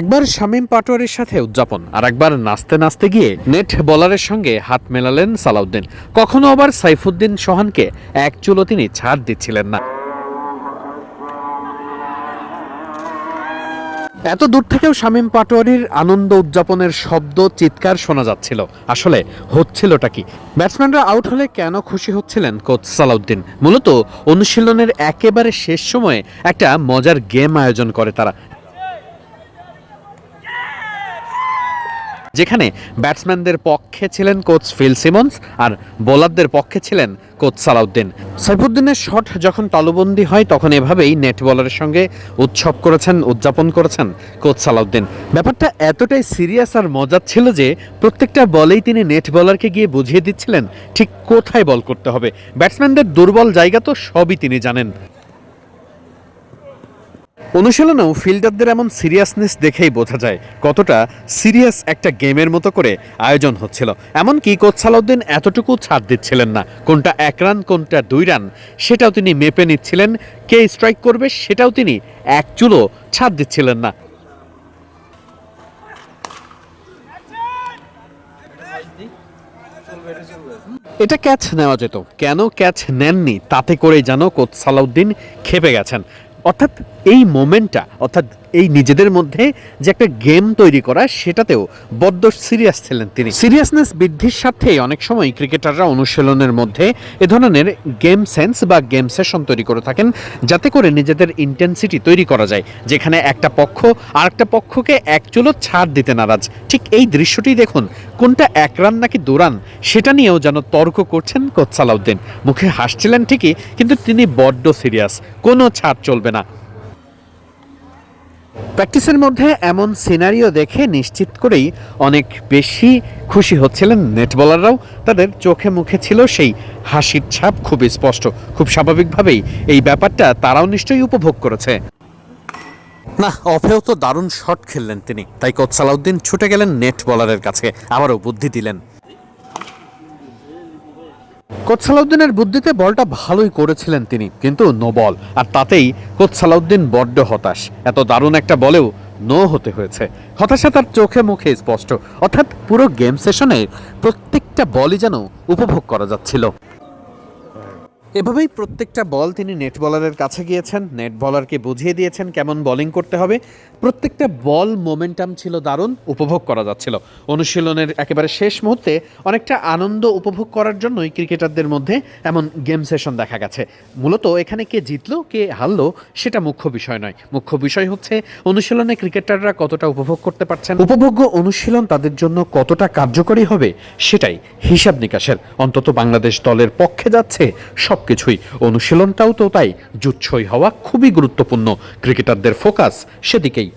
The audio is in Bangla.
একবার শামীম পাটোয়ারির সাথে উদযাপন আর একবার নাচতে নাচতে গিয়ে নেট বলারের সঙ্গে হাত মেলালেন সালাউদ্দিন। কখনো আবার সাইফুদ্দিন সোহানকে এক চুলো তিনি ছাড় দিচ্ছিলেন না। এত দূর থেকেও শামীম পাটোয়ারির আনন্দ উদযাপনের শব্দ, চিৎকার শোনা যাচ্ছিল। আসলে হচ্ছিলটা কি? ব্যাটসম্যানরা আউট হলে কেন খুশি হচ্ছিলেন কোচ সালাউদ্দিন? মূলত অনুশীলনের একেবারে শেষ সময়ে একটা মজার গেম আয়োজন করে তারা। যেখানে ব্যাটসম্যানদের পক্ষে ছিলেন কোচ ফিল সিমন্স আর বোলারদের পক্ষে ছিলেন কোচ সালাউদ্দিন। সাইফুদ্দিনের শট যখন তালুবন্দি হয়, তখন এভাবেই নেট বলারের সঙ্গে উৎসব করেছেন, উদযাপন করেছেন কোচ সালাউদ্দিন। ব্যাপারটা এতটাই সিরিয়াস আর মজার ছিল যে প্রত্যেকটা বলেই তিনি নেট বলারকে গিয়ে বুঝিয়ে দিচ্ছিলেন, ঠিক কোথায় বল করতে হবে। ব্যাটসম্যানদের দুর্বল জায়গা তো সবই তিনি জানেন। অনুশীলনেও ফিল্ডারদের এমন সিরিয়াসনেস দেখেই বোঝা যায় কতটা সিরিয়াস একটা গেমের মতো করে আয়োজন হচ্ছিল। এমনকি কোচ সালাউদ্দিন এতটুকু ছাড় দিচ্ছিলেন না। কোনটা এক রান কোনটা দুই রান সেটাও তিনি মেপে নিচ্ছিলেন। কে স্ট্রাইক করবে সেটাও তিনি এক চুলো ছাড় দিচ্ছিলেন না। এটা ক্যাচ নেওয়া যেত। কেন ক্যাচ নেননি? তাতে করেই যেন কোচ সালাউদ্দিন খেপে গেছেন। অর্থাৎ এই মোমেন্টটা অর্থাৎ এই নিজেদের মধ্যে যে একটা গেম তৈরি করা, সেটাতেও বড্ড সিরিয়াস ছিলেন তিনি। সিরিয়াসনেস বৃদ্ধির সাথেই অনেক সময় ক্রিকেটাররা অনুশীলনের মধ্যে এ ধরনের গেম সেন্স বা গেম সেশন তৈরি করে থাকেন, যাতে করে নিজেদের ইন্টেন্সিটি তৈরি করা যায়, যেখানে একটা পক্ষ আর একটা পক্ষকে এক চুলো ছাড় দিতে নারাজ। ঠিক এই দৃশ্যটি দেখুন, কোনটা এক রান নাকি দু রান, সেটা নিয়েও যেন তর্ক করছেন কোচ সালাউদ্দিন মুখে হাসছিলেন ঠিকই, কিন্তু তিনি বড্ড সিরিয়াস কোনো ছাড় চলবে না। প্র্যাকটিসের মধ্যে এমন সিনারিও দেখে নিশ্চিত করেই অনেক বেশি খুশি হচ্ছিলেন নেট বলাররাও। তাদের চোখে মুখে ছিল সেই হাসির ছাপ খুবই স্পষ্ট। খুব স্বাভাবিকভাবেই এই ব্যাপারটা তারাও নিশ্চয়ই উপভোগ করেছে। না, অফেও তো দারুণ শট খেললেন তিনি। তাই কোচ সালাউদ্দিন ছুটে গেলেন নেট বলারের কাছে। আবারও বুদ্ধি দিলেন। কোচ সালাউদ্দিনের বুদ্ধিতে বলটা ভালোই করেছিলেন তিনি, কিন্তু নো বল। আর তাতেই কোচসালাউদ্দিন বড্ড হতাশ। এত দারুণ একটা বলেও নো হতে হয়েছে। হতাশা তার চোখে মুখে স্পষ্ট। অর্থাৎ পুরো গেম সেশনে প্রত্যেকটা বলই যেন উপভোগ করা যাচ্ছিল। এভাবেই প্রত্যেকটা বল তিনি নেট বলারের কাছে গিয়েছেন। নেট বলারকে বুঝিয়ে দিয়েছেন কেমন বোলিং করতে হবে। প্রত্যেকটা বল মোমেন্টাম ছিল দারুণ, উপভোগ করা যাচ্ছিল। অনুশীলনের একেবারে শেষ মুহূর্তে অনেকটা আনন্দ উপভোগ করার জন্যই ক্রিকেটারদের মধ্যে এমন গেম সেশন দেখা গেছে। মূলত এখানে কে জিতলো, কে হারলো, সেটা মুখ্য বিষয় নয়। মুখ্য বিষয় হচ্ছে অনুশীলনে ক্রিকেটাররা কতটা উপভোগ করতে পারছেন। উপভোগ্য অনুশীলন তাদের জন্য কতটা কার্যকরী হবে, সেটাই হিসাব নিকাশের। অন্তত বাংলাদেশ দলের পক্ষে যাচ্ছে সব কিছুই অনুশীলনটাও তো তাই জুচ্ছই হওয়া খুবই গুরুত্বপূর্ণ। ক্রিকেটারদের ফোকাস সেদিকেই।